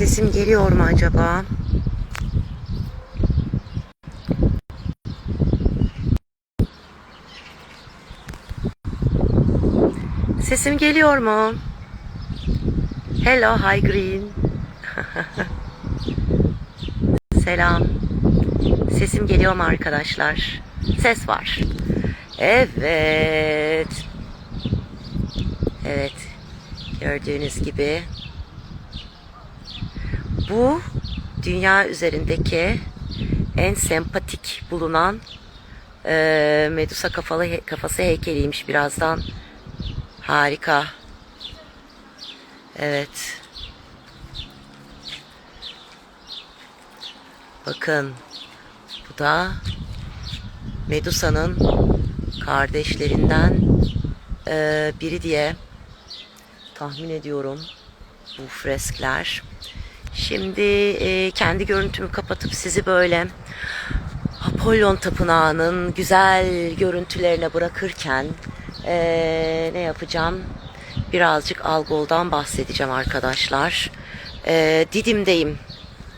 Sesim geliyor mu acaba? Sesim geliyor mu? Hello, hi green. Selam. Sesim geliyor mu arkadaşlar? Ses var. Evet. Evet. Gördüğünüz gibi bu dünya üzerindeki en sempatik bulunan e, Medusa kafalı kafası heykeliymiş birazdan. Harika. Evet. Bakın. Bu da Medusa'nın kardeşlerinden e, biri diye tahmin ediyorum bu freskler. Şimdi e, kendi görüntümü kapatıp sizi böyle Apollon Tapınağı'nın güzel görüntülerine bırakırken e, ne yapacağım? Birazcık Algol'dan bahsedeceğim arkadaşlar. E, Didim'deyim.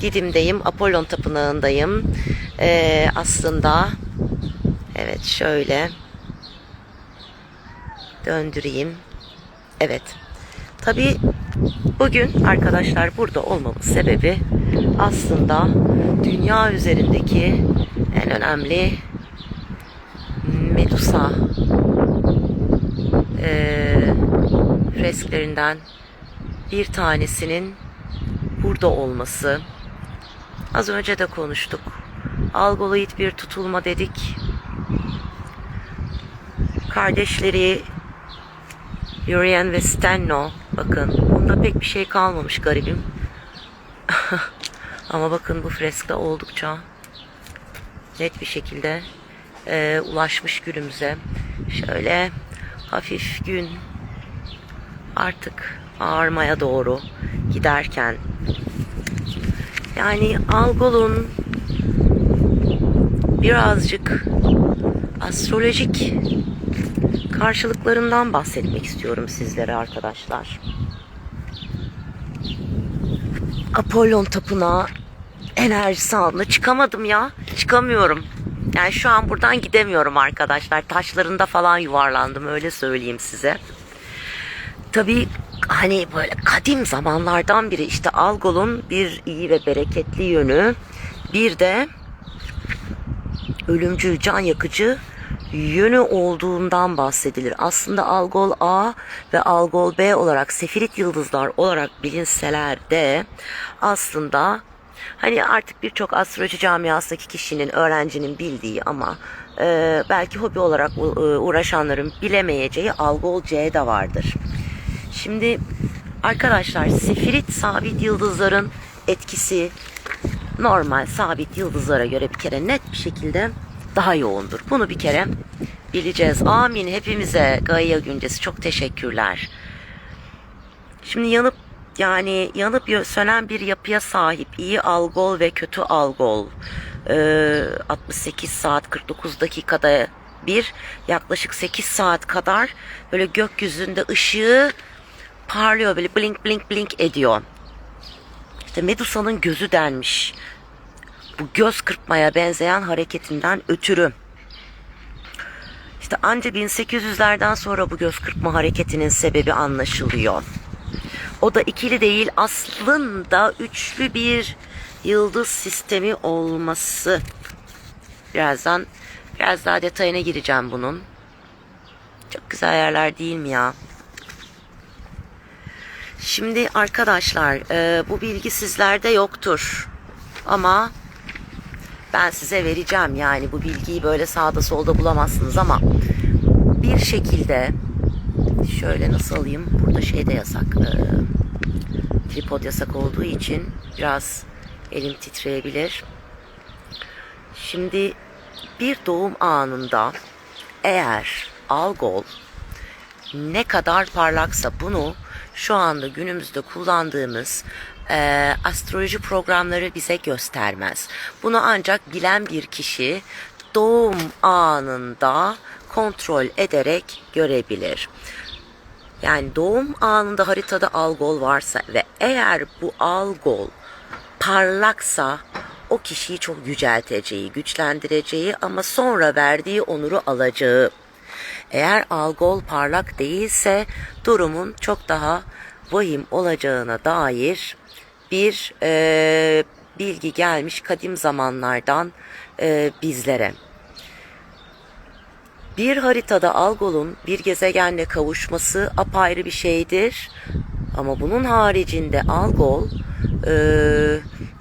Didim'deyim. Apollon Tapınağı'ndayım. E, aslında evet şöyle döndüreyim. Evet. Tabii bugün arkadaşlar burada olmamın sebebi aslında dünya üzerindeki en önemli Medusa eee, fresklerinden bir tanesinin burada olması. Az önce de konuştuk. Algoloid bir tutulma dedik. Kardeşleri Yurian ve Stenno. Bakın bunda pek bir şey kalmamış garibim. Ama bakın bu freska oldukça net bir şekilde e, ulaşmış günümüze. Şöyle hafif gün artık ağarmaya doğru giderken yani Algol'un birazcık astrolojik karşılıklarından bahsetmek istiyorum sizlere arkadaşlar. Apollon Tapınağı enerjisi altında çıkamadım ya. Çıkamıyorum. Yani şu an buradan gidemiyorum arkadaşlar. Taşlarında falan yuvarlandım öyle söyleyeyim size. Tabii hani böyle kadim zamanlardan biri işte Algol'un bir iyi ve bereketli yönü bir de ölümcül, can yakıcı yönü olduğundan bahsedilir. Aslında Algol A ve Algol B olarak sefirit yıldızlar olarak bilinseler de aslında hani artık birçok astroloji camiasındaki kişinin, öğrencinin bildiği ama e, belki hobi olarak e, uğraşanların bilemeyeceği Algol C de vardır. Şimdi arkadaşlar sefirit sabit yıldızların etkisi normal sabit yıldızlara göre bir kere net bir şekilde daha yoğundur. Bunu bir kere bileceğiz. Amin hepimize Gaia güncesi çok teşekkürler. Şimdi yanıp yani yanıp sönen bir yapıya sahip iyi algol ve kötü algol ee, 68 saat 49 dakikada bir yaklaşık 8 saat kadar böyle gökyüzünde ışığı parlıyor böyle blink blink blink ediyor. İşte Medusa'nın gözü denmiş. Bu göz kırpmaya benzeyen hareketinden ötürü. İşte anca 1800'lerden sonra bu göz kırpma hareketinin sebebi anlaşılıyor. O da ikili değil aslında üçlü bir yıldız sistemi olması. Birazdan biraz daha detayına gireceğim bunun. Çok güzel yerler değil mi ya? Şimdi arkadaşlar e, bu bilgi sizlerde yoktur. Ama ben size vereceğim yani bu bilgiyi böyle sağda solda bulamazsınız ama bir şekilde şöyle nasıl alayım burada şey de yasak e, tripod yasak olduğu için biraz elim titreyebilir. Şimdi bir doğum anında eğer algol ne kadar parlaksa bunu şu anda günümüzde kullandığımız e, astroloji programları bize göstermez. Bunu ancak bilen bir kişi doğum anında kontrol ederek görebilir. Yani doğum anında haritada algol varsa ve eğer bu algol parlaksa o kişiyi çok yücelteceği, güçlendireceği ama sonra verdiği onuru alacağı. Eğer algol parlak değilse durumun çok daha vahim olacağına dair bir e, bilgi gelmiş kadim zamanlardan e, bizlere. Bir haritada Algol'un bir gezegenle kavuşması apayrı bir şeydir. Ama bunun haricinde Algol, e,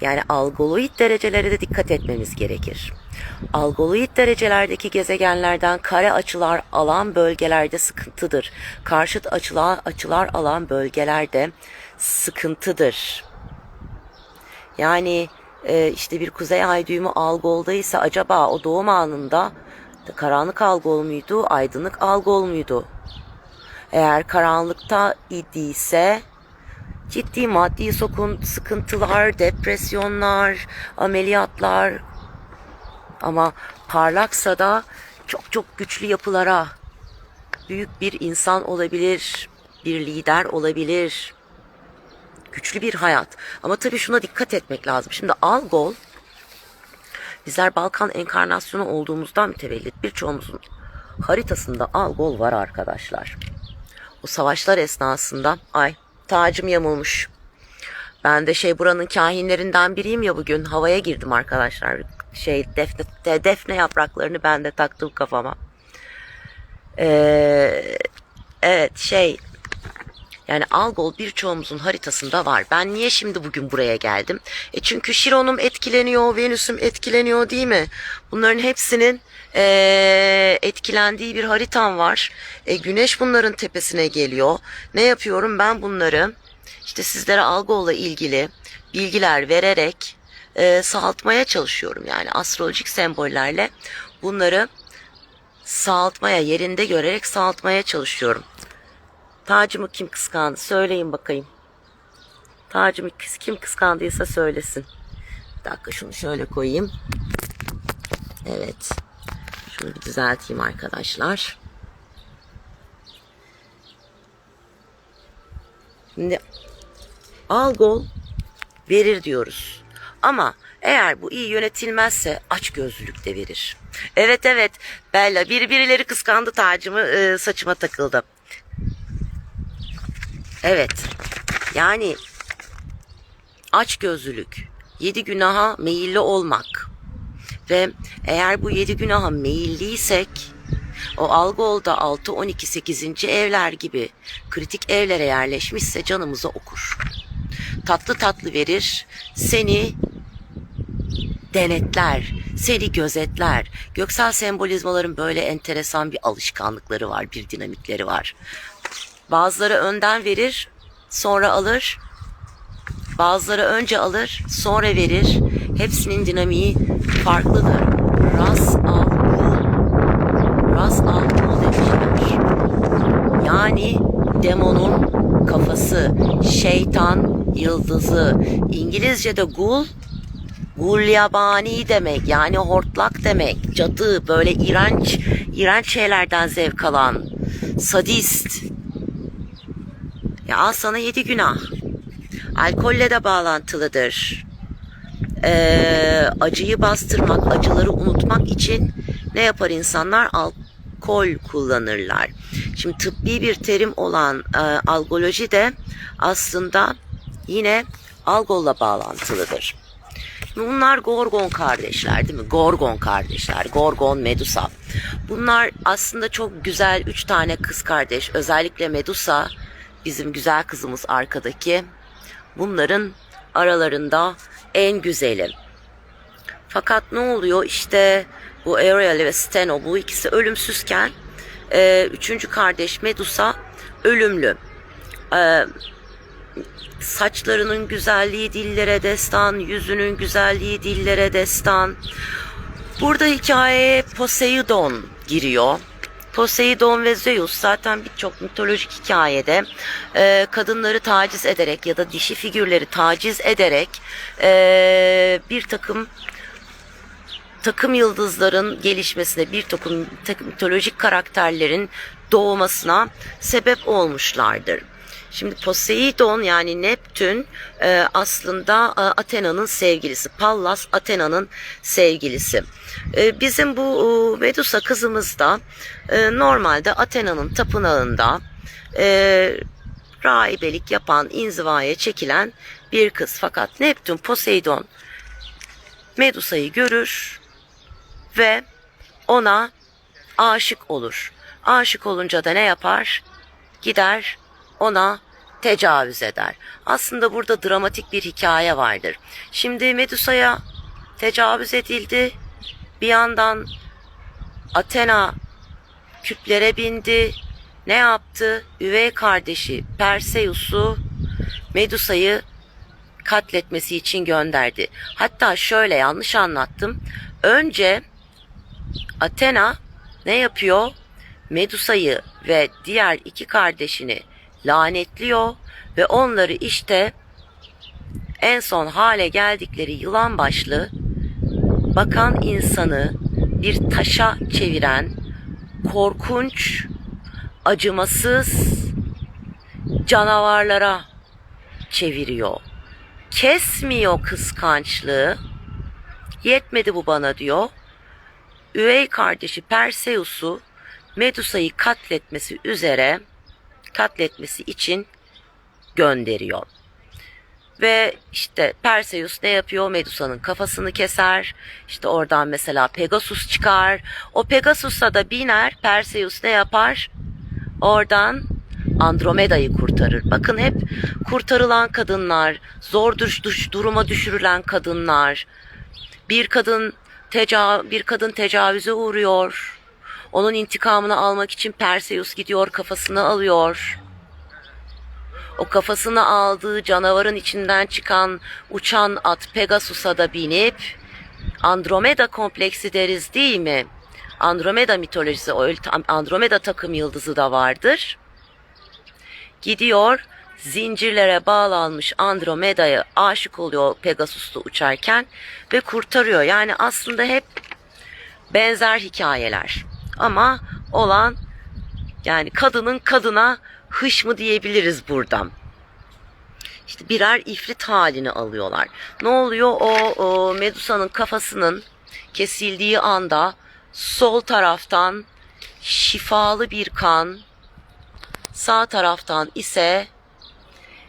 yani algoloid derecelere de dikkat etmemiz gerekir. Algoloid derecelerdeki gezegenlerden kare açılar alan bölgelerde sıkıntıdır. Karşıt açılar, açılar alan bölgelerde sıkıntıdır. Yani e, işte bir kuzey ay düğümü algoldaysa acaba o doğum anında karanlık algol muydu, aydınlık algol muydu? Eğer karanlıkta idiyse ciddi maddi sokun, sıkıntılar, depresyonlar, ameliyatlar ama parlaksa da çok çok güçlü yapılara büyük bir insan olabilir, bir lider olabilir. Güçlü bir hayat. Ama tabii şuna dikkat etmek lazım. Şimdi Algol bizler Balkan enkarnasyonu olduğumuzdan mütevellit birçoğumuzun haritasında Algol var arkadaşlar. O savaşlar esnasında ay tacım yamulmuş. Ben de şey buranın kahinlerinden biriyim ya bugün havaya girdim arkadaşlar. Şey defne, de- defne yapraklarını ben de taktım kafama. Ee, evet şey yani Algol birçoğumuzun haritasında var. Ben niye şimdi bugün buraya geldim? E çünkü Şiron'um etkileniyor, Venüs'üm etkileniyor değil mi? Bunların hepsinin eee, etkilendiği bir haritam var. E, güneş bunların tepesine geliyor. Ne yapıyorum? Ben bunları işte sizlere Algol'la ilgili bilgiler vererek e, sağaltmaya çalışıyorum. Yani astrolojik sembollerle bunları sağaltmaya, yerinde görerek sağaltmaya çalışıyorum. Tacımı kim kıskandı? Söyleyin bakayım. Tacımı kim kıskandıysa söylesin. Bir dakika şunu şöyle koyayım. Evet. Şunu bir düzelteyim arkadaşlar. Şimdi algol verir diyoruz. Ama eğer bu iyi yönetilmezse aç gözlülük de verir. Evet evet Bella biri birileri kıskandı tacımı e, saçıma takıldı. Evet. Yani aç gözlülük, yedi günaha meyilli olmak ve eğer bu yedi günaha meyilliysek o algolda 6, 12, 8. evler gibi kritik evlere yerleşmişse canımızı okur. Tatlı tatlı verir, seni denetler, seni gözetler. Göksel sembolizmaların böyle enteresan bir alışkanlıkları var, bir dinamikleri var. Bazıları önden verir, sonra alır. Bazıları önce alır, sonra verir. Hepsinin dinamiği farklıdır. Ras al. Ras al kul demişler. Yani demonun kafası, şeytan yıldızı. İngilizce'de gul, gul yabani demek. Yani hortlak demek. Cadı, böyle iğrenç, iğrenç şeylerden zevk alan. Sadist. Ya al sana yedi günah. Alkolle de bağlantılıdır. Ee, acıyı bastırmak, acıları unutmak için ne yapar insanlar? Alkol kullanırlar. Şimdi tıbbi bir terim olan e, algoloji de aslında yine algolla bağlantılıdır. Bunlar Gorgon kardeşler değil mi? Gorgon kardeşler. Gorgon, Medusa. Bunlar aslında çok güzel üç tane kız kardeş. Özellikle Medusa bizim güzel kızımız arkadaki. Bunların aralarında en güzeli. Fakat ne oluyor? İşte bu Ariel ve Steno bu ikisi ölümsüzken e, üçüncü kardeş Medusa ölümlü. E, saçlarının güzelliği dillere destan, yüzünün güzelliği dillere destan. Burada hikayeye Poseidon giriyor. Poseidon ve Zeus zaten birçok mitolojik hikayede e, kadınları taciz ederek ya da dişi figürleri taciz ederek e, bir takım takım yıldızların gelişmesine bir takım, mitolojik karakterlerin doğmasına sebep olmuşlardır. Şimdi Poseidon yani Neptün e, aslında e, Athena'nın sevgilisi. Pallas Athena'nın sevgilisi. E, bizim bu Medusa kızımız da normalde Athena'nın tapınağında rahibelik yapan, inzivaya çekilen bir kız. Fakat Neptün, Poseidon Medusa'yı görür ve ona aşık olur. Aşık olunca da ne yapar? Gider ona tecavüz eder. Aslında burada dramatik bir hikaye vardır. Şimdi Medusa'ya tecavüz edildi. Bir yandan Athena küplere bindi. Ne yaptı? Üvey kardeşi Perseus'u Medusa'yı katletmesi için gönderdi. Hatta şöyle yanlış anlattım. Önce Athena ne yapıyor? Medusa'yı ve diğer iki kardeşini lanetliyor ve onları işte en son hale geldikleri yılan başlı bakan insanı bir taşa çeviren korkunç, acımasız canavarlara çeviriyor. Kesmiyor kıskançlığı. Yetmedi bu bana diyor. Üvey kardeşi Perseus'u Medusa'yı katletmesi üzere katletmesi için gönderiyor. Ve işte Perseus ne yapıyor? Medusa'nın kafasını keser. İşte oradan mesela Pegasus çıkar. O Pegasus'a da biner. Perseus ne yapar? Oradan Andromeda'yı kurtarır. Bakın hep kurtarılan kadınlar, zor düş, düş, duruma düşürülen kadınlar. Bir kadın teca bir kadın tecavüze uğruyor. Onun intikamını almak için Perseus gidiyor, kafasını alıyor. O kafasını aldığı canavarın içinden çıkan uçan at Pegasus'a da binip Andromeda kompleksi deriz değil mi? Andromeda mitolojisi, Andromeda takım yıldızı da vardır. Gidiyor zincirlere bağlanmış Andromeda'ya aşık oluyor Pegasus'ta uçarken ve kurtarıyor. Yani aslında hep benzer hikayeler. Ama olan yani kadının kadına hış mı diyebiliriz buradan. İşte birer ifrit halini alıyorlar. Ne oluyor? O, o Medusa'nın kafasının kesildiği anda sol taraftan şifalı bir kan, sağ taraftan ise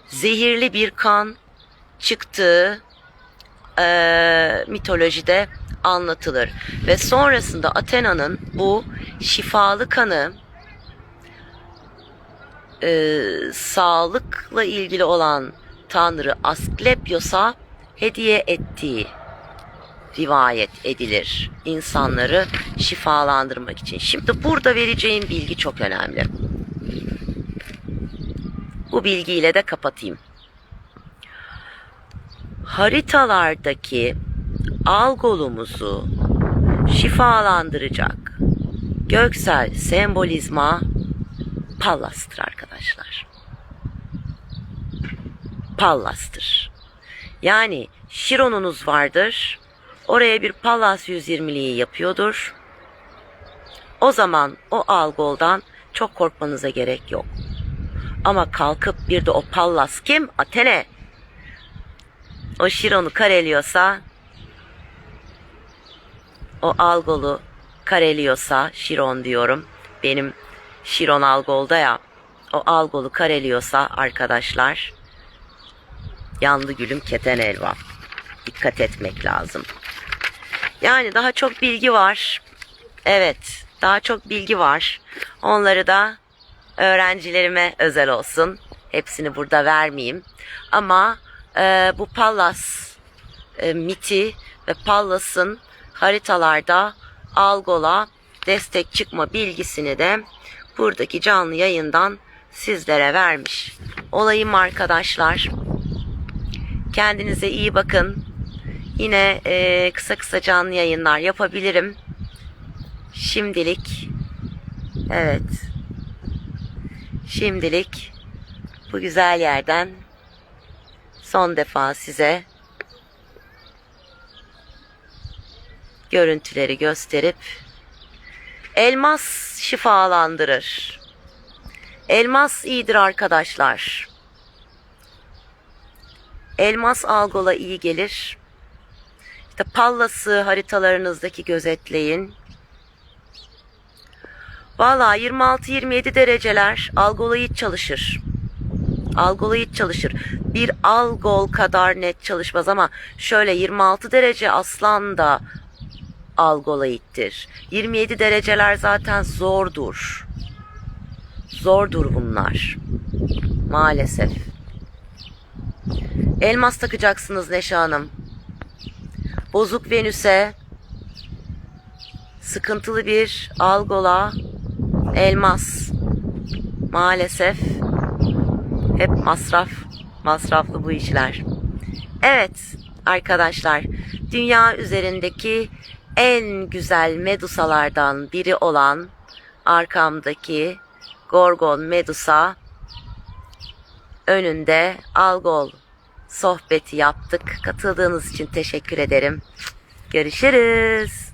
zehirli bir kan çıktığı e, mitolojide anlatılır. Ve sonrasında Athena'nın bu şifalı kanı e, sağlıkla ilgili olan tanrı Asklepios'a hediye ettiği rivayet edilir. İnsanları şifalandırmak için. Şimdi burada vereceğim bilgi çok önemli. Bu bilgiyle de kapatayım. Haritalardaki algolumuzu şifalandıracak göksel sembolizma Pallas'tır arkadaşlar. Pallas'tır. Yani Şiron'unuz vardır. Oraya bir Pallas 120'liği yapıyordur. O zaman o algoldan çok korkmanıza gerek yok. Ama kalkıp bir de o Pallas kim? Atene. O Şiron'u kareliyorsa o algolu kareliyorsa Şiron diyorum. Benim Şiron Algol'da ya o Algol'u kareliyorsa arkadaşlar yandı gülüm keten elva. Dikkat etmek lazım. Yani daha çok bilgi var. Evet daha çok bilgi var. Onları da öğrencilerime özel olsun. Hepsini burada vermeyeyim. Ama e, bu Pallas e, miti ve Pallas'ın haritalarda Algol'a destek çıkma bilgisini de buradaki canlı yayından sizlere vermiş olayım arkadaşlar. Kendinize iyi bakın. Yine e, kısa kısa canlı yayınlar yapabilirim. Şimdilik evet şimdilik bu güzel yerden son defa size görüntüleri gösterip elmas şifalandırır. Elmas iyidir arkadaşlar. Elmas algola iyi gelir. İşte pallası haritalarınızdaki gözetleyin. Valla 26-27 dereceler algolayıt çalışır. Algolayıt çalışır. Bir algol kadar net çalışmaz ama şöyle 26 derece aslan da algolayittir. 27 dereceler zaten zordur. Zordur bunlar. Maalesef. Elmas takacaksınız Neşe Hanım. Bozuk Venüs'e sıkıntılı bir algola elmas. Maalesef hep masraf, masraflı bu işler. Evet arkadaşlar, dünya üzerindeki en güzel medusalardan biri olan arkamdaki Gorgon Medusa önünde Algol sohbeti yaptık. Katıldığınız için teşekkür ederim. Görüşürüz.